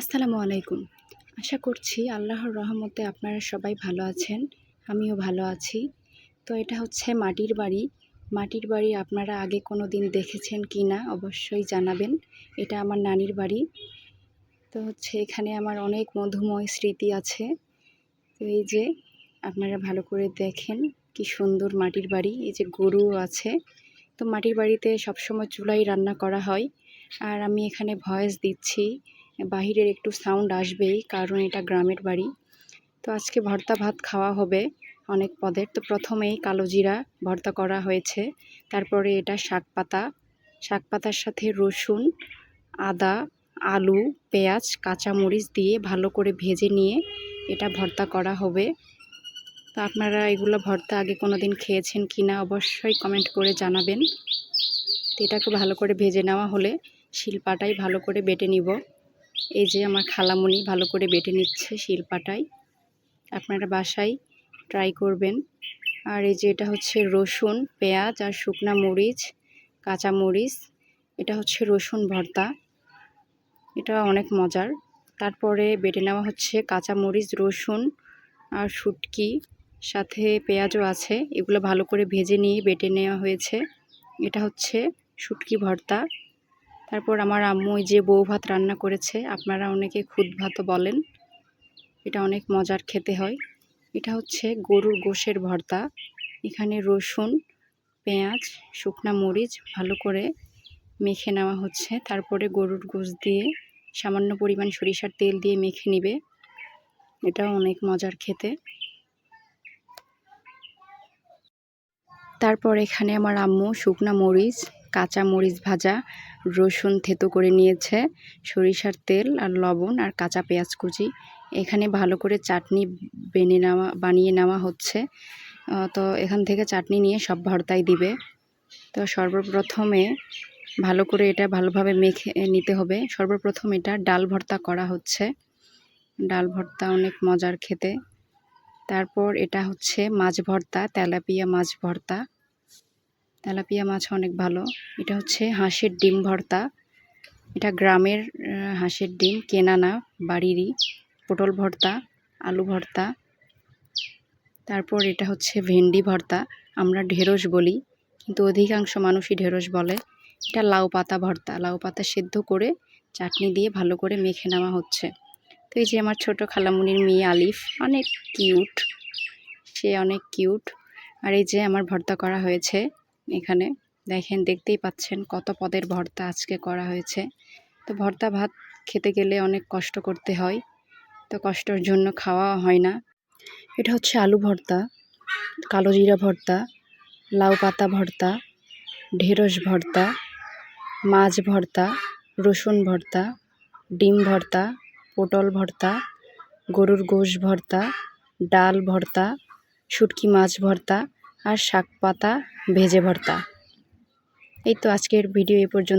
আসসালামু আলাইকুম। আশা করছি আল্লাহর রহমতে আপনারা সবাই ভালো আছেন, আমিও ভালো আছি। তো এটা হচ্ছে মাটির বাড়ি। মাটির বাড়ি আপনারা আগে কোনো দিন দেখেছেন কি না অবশ্যই জানাবেন। এটা আমার নানির বাড়ি। তো হচ্ছে এখানে আমার অনেক মধুময় স্মৃতি আছে। তো এই যে আপনারা ভালো করে দেখেন কি সুন্দর মাটির বাড়ি, এই যে গরু আছে। তো মাটির বাড়িতে সবসময় চুলাই রান্না করা হয়। আর আমি এখানে ভয়েস দিচ্ছি বাহিরের একটু সাউন্ড আসবেই, কারণ এটা গ্রামের বাড়ি। তো আজকে ভর্তা ভাত খাওয়া হবে অনেক পদের। তো প্রথমেই কালো জিরা ভর্তা করা হয়েছে। তারপরে এটা শাক পাতা। শাক পাতার সাথে রসুন, আদা, আলু, পেঁয়াজ, কাঁচামরিচ দিয়ে ভালো করে ভেজে নিয়ে এটা ভর্তা করা হবে। তো আপনারা এগুলো ভর্তা আগে কোনো দিন খেয়েছেন কি না অবশ্যই কমেন্ট করে জানাবেন। তো এটাকে ভালো করে ভেজে নেওয়া হলে শিলপাটাই ভালো করে বেটে নিব। এই যে আমার খালামুনি ভালো করে বেটে নিচ্ছে শিলপাটায়। আপনারা বাসায় ট্রাই করবেন। আর এই যে এটা হচ্ছে রসুন, পেঁয়াজ আর শুকনা মরিচ, কাঁচা মরিচ। এটা হচ্ছে রসুন ভর্তা। এটা অনেক মজার। তারপরে বেটে নেওয়া হচ্ছে কাঁচা মরিচ, রসুন আর শুটকি। সাথে পেঁয়াজও আছে। এগুলো ভালো করে ভেজে নিয়ে বেটে নেওয়া হয়েছে। এটা হচ্ছে শুটকি ভর্তা। তারপর আমার আম্মু যে বউ ভাত রান্না করেছে, আপনারা অনেকে খুদ ভাতও বলেন। এটা অনেক মজার খেতে হয়। এটা হচ্ছে গরুর গোশের ভর্তা। এখানে রসুন, পেঁয়াজ, শুকনা মরিচ ভালো করে মেখে নেওয়া হচ্ছে। তারপরে গরুর গোশ দিয়ে সামান্য পরিমাণ সরিষার তেল দিয়ে মেখে নিবে। এটাও অনেক মজার খেতে। তারপর এখানে আমার আম্মু শুকনা মরিচ কাঁচা মরিচ ভাজা, রসুন থেতো করে নিয়েছে, সরিষার তেল আর লবণ আর কাঁচা পেঁয়াজ কুচি। এখানে ভালো করে চাটনি বেনে নেওয়া, বানিয়ে নেওয়া হচ্ছে। তো এখান থেকে চাটনি নিয়ে সব ভর্তায় দিবে। তো সর্বপ্রথমে ভালো করে এটা ভালোভাবে মেখে নিতে হবে। সর্বপ্রথম এটা ডাল ভর্তা করা হচ্ছে। ডাল ভর্তা অনেক মজার খেতে। তারপর এটা হচ্ছে মাছ ভর্তা, তেলাপিয়া মাছ ভর্তা। তেলাপিয়া মাছ অনেক ভালো। এটা হচ্ছে হাঁসের ডিম ভর্তা। এটা গ্রামের হাঁসের ডিম, কেনা না, বাড়িরই। পটল ভর্তা, আলু ভর্তা। তারপর এটা হচ্ছে ভেন্ডি ভর্তা। আমরা ঢেঁড়স বলি, কিন্তু অধিকাংশ মানুষই ঢেঁড়স বলে। এটা লাউ পাতা ভর্তা। লাউ পাতা সেদ্ধ করে চাটনি দিয়ে ভালো করে মেখে নেওয়া হচ্ছে। তো এই যে আমার ছোট খালামুনির মেয়ে আলিফ, অনেক কিউট। সে অনেক কিউট। আর এই যে আমার ভর্তা করা হয়েছে এখানে। দেখেন, দেখতেই পাচ্ছেন কত পদের ভর্তা আজকে করা হয়েছে। তো ভর্তা ভাত খেতে গেলে অনেক কষ্ট করতে হয়। তো কষ্টর জন্য খাওয়া হয় না। এটা হচ্ছে আলু ভর্তা, কালো জিরা ভর্তা, লাউ পাতা ভর্তা, ঢেঁড়স ভর্তা, মাছ ভর্তা, রসুন ভর্তা, ডিম ভর্তা, পটল ভর্তা, গরুর গোশ ভর্তা, ডাল ভর্তা, শুটকি মাছ ভর্তা আর শাক পাতা ভেজে ভর্তা। এই তো আজকের ভিডিও এ পর্যন্ত।